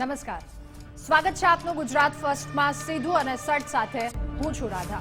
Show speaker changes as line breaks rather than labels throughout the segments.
નમસ્કાર. સ્વાગત છે આપનું ગુજરાત ફર્સ્ટમાં સીધું અને સટ સાથે. હું છું રાધા.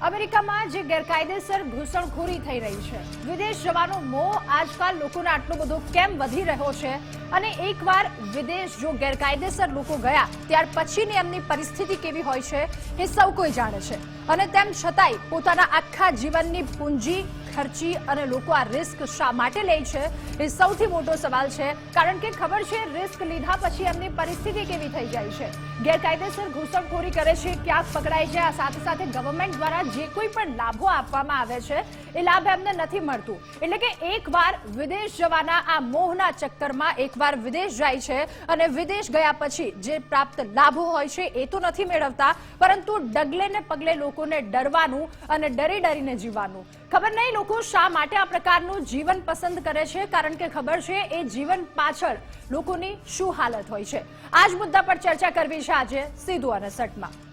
અમેરિકામાં જે ગેરકાયદેસર ઘૂસણખોરી થઈ રહી છે. વિદેશ જવાનો મોહ આજકાલ લોકોને આટલો બધો કેમ વધી રહ્યો છે? અને એકવાર વિદેશ જો ગેરકાયદેસર લોકો ગયા, ત્યાર પછીની એમની પરિસ્થિતિ કેવી હોય છે એ સૌ કોઈ જાણે છે. અને તેમ છતાંય પોતાના આખા જીવનની પૂંજી ખર્ચી અને લોકો આ રિસ્ક શા માટે લે છે એ સૌથી મોટો સવાલ છે. કારણ કે ખબર છે રિસ્ક લીધા પછી એમની પરિસ્થિતિ કેવી થઈ જાય છે. ગેરકાયદેસર ઘૂસણખોરી કરે છે, ક્યાંક પકડાય છે, આ સાથે સાથે ગવર્મેન્ટ દ્વારા જે કોઈ પણ લાભો આપવામાં આવે છે એ લાભ એમને નથી મળતું. એટલે કે એકવાર વિદેશ જવાના આ મોહના ચક્કરમાં એકવાર વિદેશ જાય છે અને વિદેશ ગયા પછી જે પ્રાપ્ત લાભો હોય છે એ તો નથી મેળવતા, પરંતુ ડગલે ને પગલે લોકોને ડરવાનું અને ડરી ડરીને જીવવાનું. ખબર નહીં લોકો શા માટે આ પ્રકારનું જીવન પસંદ કરે છે? કારણ કે ખબર છે એ જીવન પાછળ લોકોની શું હાલત હોય છે. આ જ મુદ્દા પર ચર્ચા કરવી છે આજે સીધું અને સટમાં.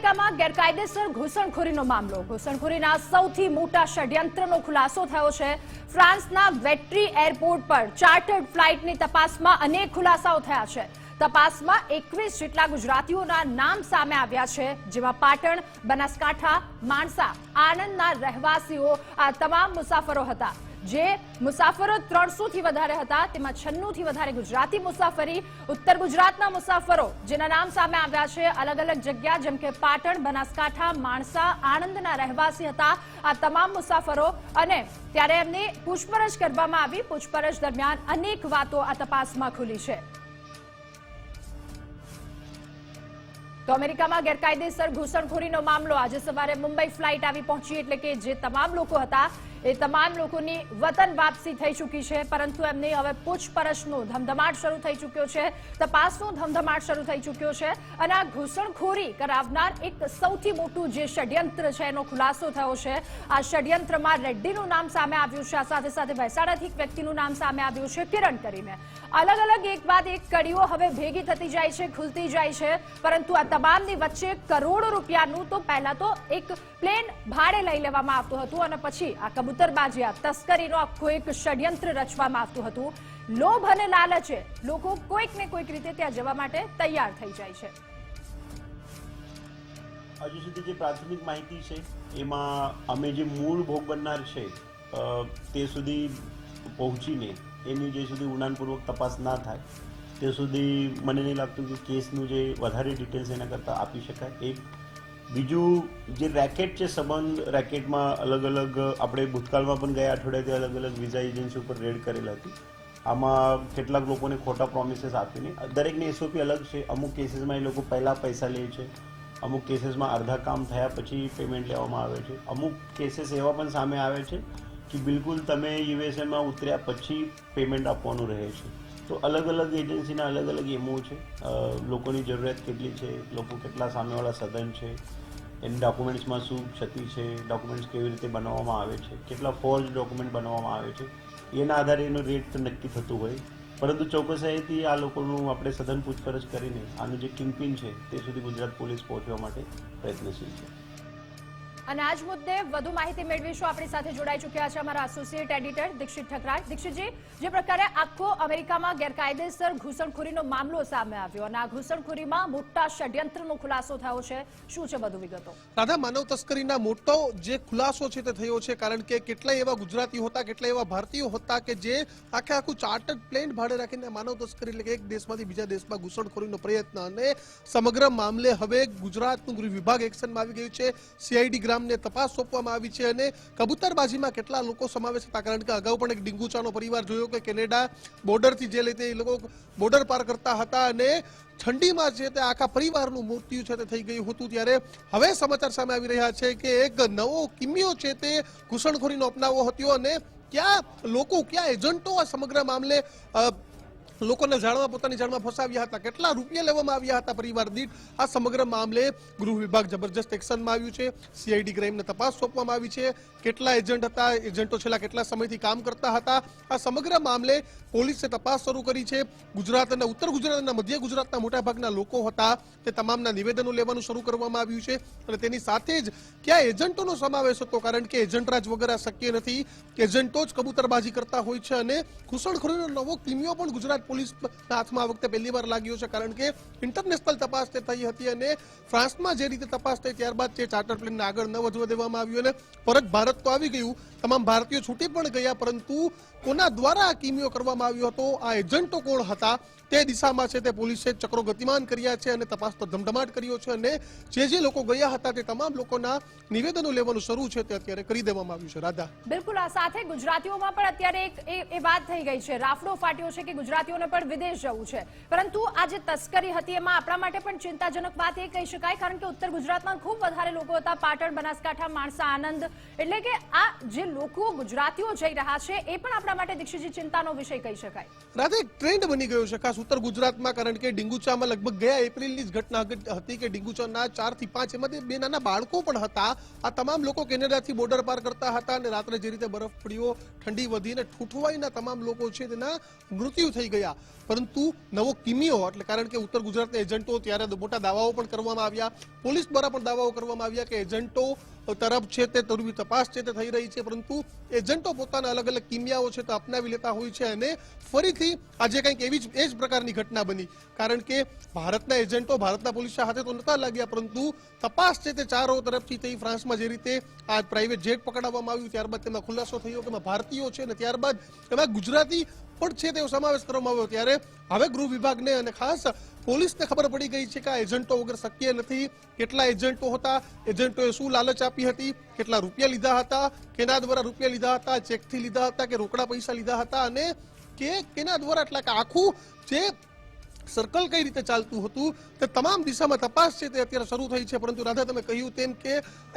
અમેરિકામાં ગેરકાયદેસર ઘૂસણખોરીનો મામલો. ઘૂસણખોરીના સૌથી મોટા ષડયંત્રનો ખુલાસો થયો છે. ફ્રાન્સના વેટ્રી એરપોર્ટ પર ચાર્ટર્ડ ફ્લાઇટની તપાસમાં અનેક ખુલાસાઓ થયા છે. તપાસમાં એકવીસ જેટલા ગુજરાતીઓના નામ સામે આવ્યા છે, જેમાં પાટણ, બનાસકાંઠા, માણસા, આણંદના રહેવાસીઓ, આ તમામ મુસાફરો હતા. જે મુસાફરો ત્રણસો થી વધારે હતા, તેમાં છન્નું થી વધારે ગુજરાતી મુસાફરી, ઉત્તર ગુજરાતના મુસાફરો, જેના નામ સામે આવ્યા છે અલગ અલગ જગ્યા, જેમ કે પાટણ, બનાસકાંઠા, માણસા, આણંદના રહેવાસી હતા આ તમામ મુસાફરો. અને ત્યારે એમની પૂછપરછ કરવામાં આવી. પૂછપરછ દરમિયાન અનેક વાતો આ તપાસમાં ખુલી છે. તો અમેરિકામાં ગેરકાયદેસર ઘૂસણખોરીનો મામલો. આજે સવારે મુંબઈ ફ્લાઇટ આવી પહોંચી, એટલે કે જે તમામ લોકો હતા એ તમામ લોકોની વતન વાપસી થઈ ચૂકી છે, પરંતુ એમની હવે પૂછપરછનો ધમધમાટ શરૂ થઈ ચૂક્યો છે, તપાસનો ધમધમાટ શરૂ થઈ ચૂક્યો છે અને આ ઘૂસણખોરી કરાવનાર એક સૌથી મોટું જે ષડયંત્ર છે, એનો ખુલાસો થયો છે. આ ષડયંત્રમાં રેડ્ડીનું નામ સામે આવ્યું છે, આ સાથે સાથે મહેસાણાથી એક વ્યક્તિનું નામ સામે આવ્યું છે, કિરણ કરીને. અલગ અલગ એક બાદ એક કડીઓ હવે ભેગી થતી જાય છે, ખુલતી જાય છે, પરંતુ આ તમામની વચ્ચે કરોડો રૂપિયાનું તો પહેલા તો એક પ્લેન ભાડે લઈ લેવામાં આવતું હતું અને પછી આ કબૂતરબાજી આ તસ્કરીનો આખો એક ષડયંત્ર રચવામાં આવતું હતું. લોભ અને લાલચે લોકો કોઈક ને કોઈક રીતે ત્યાં જવા માટે તૈયાર થઈ જાય છે.
હજુ સુધી જે પ્રાથમિક માહિતી છે, એમાં અમે જે મૂળ ભોગ બનનાર છે તે સુધી પહોંચીને એની જે સુધી ઉડાનપૂર્વક તપાસ ના થાય, તે સુધી મને નહીં લાગતું કે કેસનું જે વધારે ડિટેલ્સ એના કરતાં આપી શકાય. એક બીજું જે રેકેટ છે, સંબંધ રેકેટમાં અલગ અલગ, આપણે ભૂતકાળમાં પણ ગયા અઠવાડિયાથી અલગ અલગ વિઝા એજન્સી ઉપર રેડ કરેલા હતી. આમાં કેટલાક લોકોને ખોટા પ્રોમિસીસ આપીને, દરેકની એસઓપી અલગ છે. અમુક કેસીસમાં એ લોકો પહેલાં પૈસા લે છે. અમુક કેસીસમાં અડધા કામ થયા પછી પેમેન્ટ લેવામાં આવે છે. અમુક કેસીસ એવા પણ સામે આવે છે કે બિલકુલ તમે યુએસએમાં ઉતર્યા પછી પેમેન્ટ આપવાનું રહે છે. તો અલગ અલગ એજન્સીના અલગ અલગ એમઓ છે. લોકોની જરૂરિયાત કેટલી છે, લોકો કેટલા સામેવાળા સદન છે, એની ડોક્યુમેન્ટ્સમાં શું ક્ષતિ છે, ડોક્યુમેન્ટ્સ કેવી રીતે બનાવવામાં આવે છે, કેટલા ફોર્જ ડોક્યુમેન્ટ બનાવવામાં આવે છે, એના આધારે એનો રેટ તો નક્કી થતું હોય. પરંતુ ચોકસાઈથી આ લોકોનું આપણે સઘન પૂછપરછ કરીને આનું જે કિંગપિન છે, તે સુધી ગુજરાત પોલીસ પહોંચવા માટે પ્રયત્નશીલ છે.
અને આજ મુદ્દે વધુ માહિતી મેળવીશું. આપણી સાથે જોડાઈ ચૂક્યા છે અમારા એસોસિએટ એડિટર દીક્ષિત ઠકરાર દીક્ષિતજી, જે પ્રકારે આખો અમેરિકામાં ગેરકાયદેસર ઘૂસણખોરીનો મામલો સામે આવ્યો અને આ ઘૂસણખોરીમાં મોટા ષડયંત્રનો ખુલાસો થયો છે. શું છે વધુ વિગતો?
દાદા માનવ તસ્કરીના મોટો જે ખુલાસો છે તે થયો છે, કારણ કે કેટલાય એવા ગુજરાતીઓ હતા, કેટલાય એવા ભારતીયો હતા કે જે આખે આખું ચાર્ટર્ડ પ્લેન ભાડે રાખીને માનવ તસ્કરી એટલે કે એક દેશમાંથી બીજા દેશમાં ઘૂસણખોરીનો પ્રયત્ન અને સમગ્ર મામલે હવે ગુજરાતનું ગૃહ વિભાગ એક્શનમાં આવી ગયું છે. સીઆઈડી ગ્રામને તપાસ સોંપવામાં આવી છે અને કબૂતરબાજીમાં કેટલા લોકો સમાવેશ હતા? કારણ કે અગાઉ પણ એક ડિંગુચાનો પરિવાર જોયો કે કેનેડા બોર્ડરથી જે રીતે એ લોકો બોર્ડર પાર કરતા હતા અને ઠંડીમાં જે તે આખા પરિવારનું મૃત્યુ છે તે થઈ ગયું હતું. ત્યારે હવે સમાચાર સામે આવી રહ્યા છે કે એક નવો કિમિયો છે તે ઘૂસણખોરીનો અપનાવો હતો અને ક્યાં લોકો, ક્યાં એજન્ટો આ સમગ્ર મામલે લોકોને જાણવા, પોતાની જાણમાં ફસાવ્યા હતા. કેટલા રૂપિયા લેવામાં આવ્યા હતા પરિવાર દીઠ? આ સમગ્ર મામલે ગૃહ વિભાગ જબરજસ્ત એક્શનમાં આવ્યું છે. સીઆઈડી ક્રાઇમને તપાસ સોંપવામાં આવી છે. કેટલા એજન્ટ હતા? એજન્ટો છેલ્લા કેટલા સમયથી કામ કરતા હતા? આ સમગ્ર મામલે પોલીસે તપાસ શરૂ કરી છે. ગુજરાત અને ઉત્તર ગુજરાત અને મધ્ય ગુજરાતના મોટાભાગના લોકો હતા. તે તમામના નિવેદનો લેવાનું શરૂ કરવામાં આવ્યું છે. અને તેની સાથે જ ક્યાં એજન્ટોનો સમાવેશ હતો? કારણ કે એજન્ટ રાજ વગર આ શક્ય નથી. એજન્ટો જ કબૂતરબાજી કરતા હોય છે અને ઘૂસણખોરીનો નવો કિમિયો પણ ગુજરાત પોલીસના હાથમાં આ વખતે પહેલી વાર લાગ્યો છે કારણ કે ઇન્ટરનેશનલ તપાસ તે થઈ હતી અને ફ્રાન્સમાં જે રીતે તપાસ થઈ ત્યારબાદ તે ચાર્ટર પ્લેનને આગળ ન વધવા દેવામાં આવ્યું અને પરત ભારત તો આવી ગયું. તમામ ભારતીયો છૂટી પણ ગયા, પરંતુ કોના દ્વારા આ કિમિયો કરવામાં આવ્યો હતો? આ એજન્ટો કોણ હતા? તે દિશામાં છે તે પોલીસે ચક્રો ગતિમાન કર્યા છે અને તપાસનો ધમધમાટ કર્યો છે અને જે જે લોકો ગયા હતા તે તમામ લોકોના નિવેદનો લેવાનું શરૂ છે તે અત્યારે કરી દેવામાં આવ્યું છે. રાધા.
બિલકુલ, આ સાથે ગુજરાતીઓમાં પણ અત્યારે એક એ વાત થઈ ગઈ છે. રાફડો ફાટ્યો છે કે ગુજરાતીઓને પણ વિદેશ જવું છે. પરંતુ આ જે તસ્કરી હતી એમાં આપણા માટે પણ ચિંતાજનક વાત એ કહી શકાય, કારણ કે ઉત્તર ગુજરાતમાં ખૂબ વધારે લોકો હતા. પાટણ, બનાસકાંઠા, માણસા આનંદ એટલે કે આ જે લોકો ગુજરાતીઓ જઈ રહ્યા છે, એ પણ આપણા માટે દીક્ષિતજી ચિંતાનો વિષય કહી શકાય.
રાધા, એક ટ્રેન્ડ બની ગયો છે. ખાસ ઉત્તર ગુજરાતમાં, કારણ કે ડિંગુચામાં લગભગ ગયા એપ્રિલની જ ઘટના હતી કે ડિંગુચાના ચારથી પાંચ એમાંથી બે નાના બાળકો પણ હતા. આ તમામ લોકો કેનેડાથી બોર્ડર પાર કરતા હતા અને રાત્રે જે રીતે બરફ પડ્યો, ઠંડી વધીને ઠૂઠવાઈના તમામ લોકો છે તેના મૃત્યુ થઈ ગયા. પરંતુ નવો કિમિયો, એટલે કારણ કે ઉત્તર ગુજરાતના એજન્ટો ત્યારે મોટા દાવાઓ પણ કરવામાં આવ્યા. પોલીસ દ્વારા પણ દાવાઓ કરવામાં આવ્યા કે એજન્ટો તરફ છે તે તરવી તપાસ છે તે થઈ રહી છે, પરંતુ એજન્ટો પોતાના અલગ અલગ કિમિયાઓ છે તે અપનાવી લેતા હોય છે અને ફરીથી આજે કંઈક એવી જ, એ જ પ્રકારની ઘટના બની. કારણ કે ભારતના એજન્ટો ભારતના પોલીસ હાથે તો નતા લાગ્યા, પરંતુ તપાસ છે તે ચારો તરફથી થઈ ફ્રાન્સમાં જે રીતે આ પ્રાઇવેટ જેટ પકડાવવામાં આવ્યું, ત્યારબાદ તેમાં ખુલાસો થયો કે ભારતીયો છે અને ત્યારબાદ એમાં ગુજરાતી પણ છે તેનો સમાવેશ કરવામાં આવ્યો ત્યારે હવે ગૃહ વિભાગને અને ખાસ પોલીસને ખબર પડી ગઈ છે કે આ એજન્ટો વગર શક્ય નથી. કેટલા એજન્ટો હતા, એજન્ટોએ શું લાલચ આપી હતી, કેટલા રૂપિયા લીધા હતા, કેના દ્વારા રૂપિયા લીધા હતા, ચેકથી લીધા હતા કે રોકડા પૈસા લીધા હતા અને કે કેના દ્વારા, એટલે કે આખું જે સર્કલ કઈ રીતે ચાલતું હતું તે તમામ દિશામાં તપાસ છે તે અત્યારે શરૂ થઈ છે. પરંતુ રાધા, તમે કહ્યું તેમ કે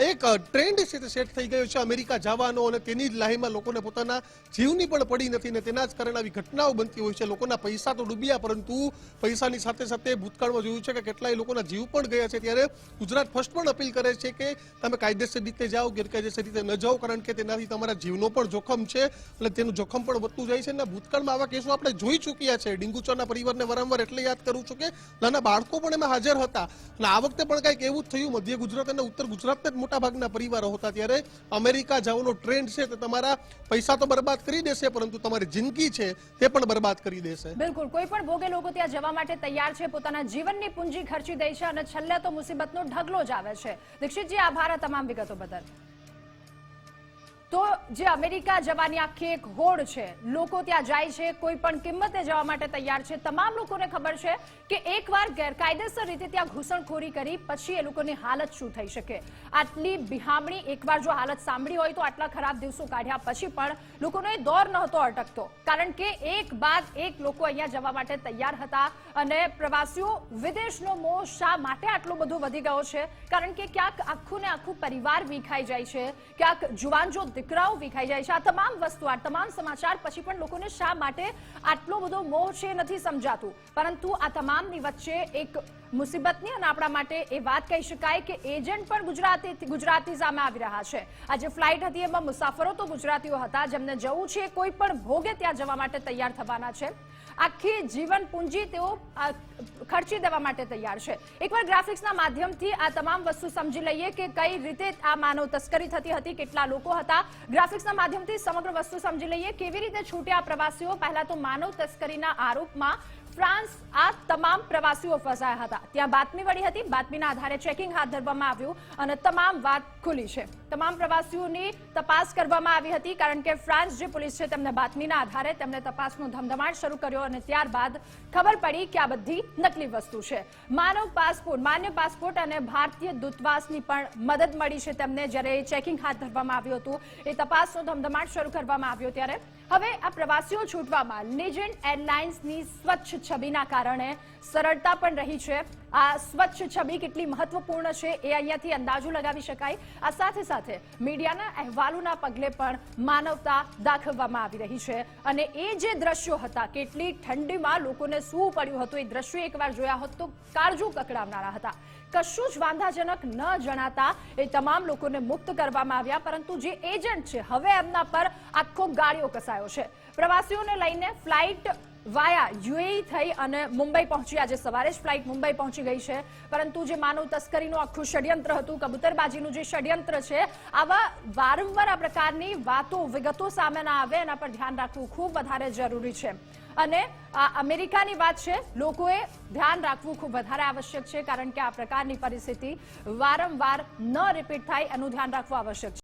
એક ટ્રેન્ડ છે તે સેટ થઈ ગયો છે. અમેરિકા જવાનો અને તેની જ લાહીમાં લોકોને પોતાના જીવની પણ પડી નથી ને તેના જ કારણે આવી ઘટનાઓ બનતી હોય છે. લોકોના પૈસા તો ડૂબ્યા, પરંતુ પૈસાની સાથે સાથે ભૂતકાળમાં જોયું છે કે કેટલાય લોકોના જીવ પણ ગયા છે. ત્યારે ગુજરાત ફર્સ્ટ પણ અપીલ કરે છે કે તમે કાયદેસર રીતે જાઓ, ગેરકાયદેસર રીતે ન જાઓ, કારણ કે તેનાથી તમારા જીવનો પણ જોખમ છે એટલે તેનું જોખમ પણ વધતું જાય છે. અને ભૂતકાળમાં આવા કેસો આપણે જોઈ ચૂક્યા છે. ડીંગુચાના પરિવારને વારંવાર એટલે યાદ કરું છું કે નાના બાળકો પણ એમાં હાજર હતા. અને આ વખતે પણ કંઈક એવું થયું. મધ્ય ગુજરાત અને ઉત્તર ગુજરાતના જ મોટા ભાગના પરિવારો હતા ત્યારે અમેરિકા જવાનો ટ્રેન્ડ છે તે તમારા પૈસા તો બરબાદ કરી દેશે, પરંતુ તમારી જિંદગી છે તે પણ બરબાદ કરી દેશે.
બિલકુલ. કોઈ પણ ભોગે લોકો ત્યાં જવા માટે તૈયાર છે, પોતાના જીવનની પૂંજી ખર્ચી દે છે અને છેલ્લે તો મુસીબતનો ઢગલો જ આવે છે. દીક્ષિતજી, આભાર તમામ વિગતો બદલ. તો જે અમેરિકા જવાની આખી એક હોડ છે, લોકો ત્યાં જાય છે, કોઈ પણ કિંમતે જવા માટે તૈયાર છે. તમામ લોકોને ખબર છે કે એકવાર ગેરકાયદેસર રીતે ત્યાં ઘૂસણખોરી કરી, પછી એ લોકોની હાલત શું થઈ શકે. આટલી બિહામણી, એકવાર જો હાલત સાંભળી હોય તો આટલા ખરાબ દિવસો કાઢ્યા પછી પણ લોકોનો એ દોર નહોતો અટકતો. કારણ કે એક બાદ એક લોકો અહીંયા જવા માટે તૈયાર હતા અને પ્રવાસીઓ વિદેશનો મોહ શા માટે આટલો બધો વધી ગયો છે? કારણ કે ક્યાંક આખું ને આખું પરિવાર વિખાઈ જાય છે. ક્યાંક જુવાન જો દીકરાઓ વિખાઈ જાય છે. આ તમામ વસ્તુ, આ તમામ સમાચાર પછી પણ લોકોને શા માટે આટલો બધો મોહ છે નથી સમજાતું. પરંતુ આ તમામની વચ્ચે એક મુસીબતની અને આપણા માટે એ વાત કહી શકાય કે એજન્ટ પણ ગુજરાતી ગુજરાતી સામે આવી રહ્યા છે. આજે ફ્લાઇટ હતી, એમાં મુસાફરો તો ગુજરાતીઓ હતા. જેમને જવું છે, કોઈ પણ ભોગે ત્યાં જવા માટે તૈયાર થવાના છે. આખી જીવન પૂંજી તેઓ ખર્ચી દેવા માટે તૈયાર છે. એકવાર ગ્રાફિક્સના માધ્યમથી આ તમામ વસ્તુ સમજી લઈએ કે કઈ રીતે આ માનવ તસ્કરી થતી હતી, કેટલા લોકો હતા. ગ્રાફિક્સના માધ્યમથી સમગ્ર વસ્તુ સમજી લઈએ. કેવી રીતે છૂટ્યા પ્રવાસીઓ? પહેલા તો માનવ તસ્કરીના આરોપમાં ફ્રાન્સ આ તમામ પ્રવાસીઓ ફસાયા હતા. ત્યાં બાતમી વળી હતી. બાતમીના આધારે ચેકિંગ હાથ ધરવામાં આવ્યું અને તમામ વાત ખુલી છે. તમામ પ્રવાસીઓની તપાસ કરવામાં આવી હતી કારણ કે ફ્રાન્સ જે પોલીસ છે તેમને બાતમીના આધારે તેમણે તપાસનો ધમધમાટ શરૂ કર્યો અને ત્યારબાદ ખબર પડી કે આ બધી નકલી વસ્તુ છે. માનવ પાસપોર્ટ, માન્ય પાસપોર્ટ અને ભારતીય દૂતાવાસની પણ મદદ મળી છે તેમને જ્યારે ચેકિંગ હાથ ધરવામાં આવ્યું હતું. એ તપાસનો ધમધમાટ શરૂ કરવામાં આવ્યો ત્યારે. હવે આ પ્રવાસીઓ છૂટવામાં લેજેન્ડ એરલાઇન્સની સ્વચ્છ છબીના કારણે સરળતા પણ રહી છે. આ સ્વચ્છ છબી કેટલી મહત્વપૂર્ણ છે એ અહીંયાથી અંદાજો લગાવી શકાય. આ સાથે સાથે મીડિયાના અહેવાલોના પગલે પણ માનવતા દાખવવામાં આવી રહી છે. અને એ જે દ્રશ્યો હતા, કેટલી ઠંડીમાં લોકોને શું પડ્યું હતું, એ દ્રશ્યો એકવાર જોયા હોત તો કાળજું કકડાવનારા હતા. કશું જ વાંધાજનક ન જણાતા એ તમામ લોકોને મુક્ત કરવામાં આવ્યા, પરંતુ જે એજન્ટ છે, હવે એમના પર આખો ગાળિયો કસાયો છે. પ્રવાસીઓને લઈને ફ્લાઇટ વાયા યુએઈ થઈ અને મુંબઈ પહોંચી. આજે સવારે જ ફ્લાઇટ મુંબઈ પહોંચી ગઈ છે. પરંતુ જે માનવ તસ્કરીનું આખું ષડયંત્ર હતું, કબૂતરબાજીનું જે ષડયંત્ર છે, આવા વારંવાર આ પ્રકારની વાતો, વિગતો સામે ના આવે, એના પર ધ્યાન રાખવું ખૂબ વધારે જરૂરી છે. અને અમેરિકાની વાત છે, લોકોએ ધ્યાન રાખવું ખૂબ વધારે આવશ્યક છે, કારણ કે આ પ્રકારની પરિસ્થિતિ વારંવાર ન રિપીટ થાય, એનું ધ્યાન રાખવું આવશ્યક છે.